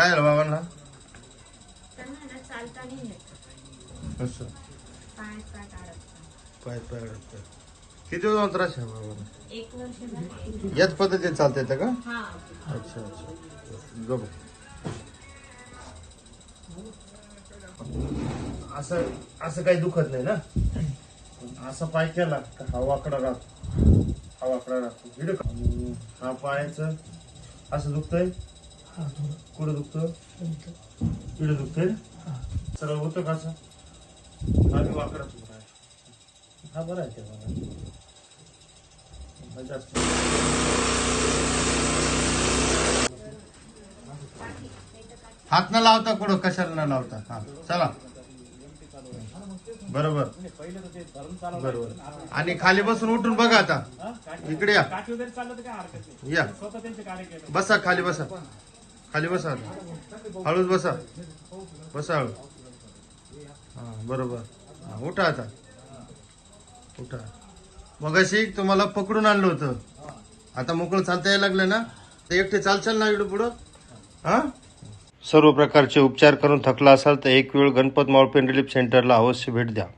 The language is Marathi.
काय झालं बाबांना? त्यांना ना चालता नाही येत. असं. पाय पाय काढत पाय पाय पाय किती दिवस त्रास आहे बाबांना? एक वर्ष झालं. याच पद्धतीने चालता येतं का? हा. अच्छा अच्छा. गप असं असं काही दुखत नाही ना? असा पाय केला का हा वाकडा राहतो. हा वाकडा राहतो? आणि हा पायाचं असं दुखतंय? कुठं दुखतं इकडे दुखतंय सरळ होतं का असं? हा वाकडा आहे हा बरा आहे ते मला हा जास्त. हात न लावता कुठं कशाला न लावता? हा चला. बरोबर. बरोबर. आणि खाली बसून उठून बघा आता. इकडे या. काठी वगैरे चाललं तर काय हरकत नाही. या. स्वतः त्यांचे कार्य केलं बसा खाली बसा. खाली बसा. हळूच बसा. बसा हळू. हां बरोबर. हां उठा आता. उठा. मग अशी तुम्हाला पकडून आणलं होतं. आता मोकळं चालता यायला लागलं ना? तर एकटे चालचाल ना इकडं पुढं? हां? सर्व प्रकारचे उपचार करून थकला असाल तर एक वेळ गणपत मॉल पेन रिलीफ सेंटरला अवश्य भेट द्या.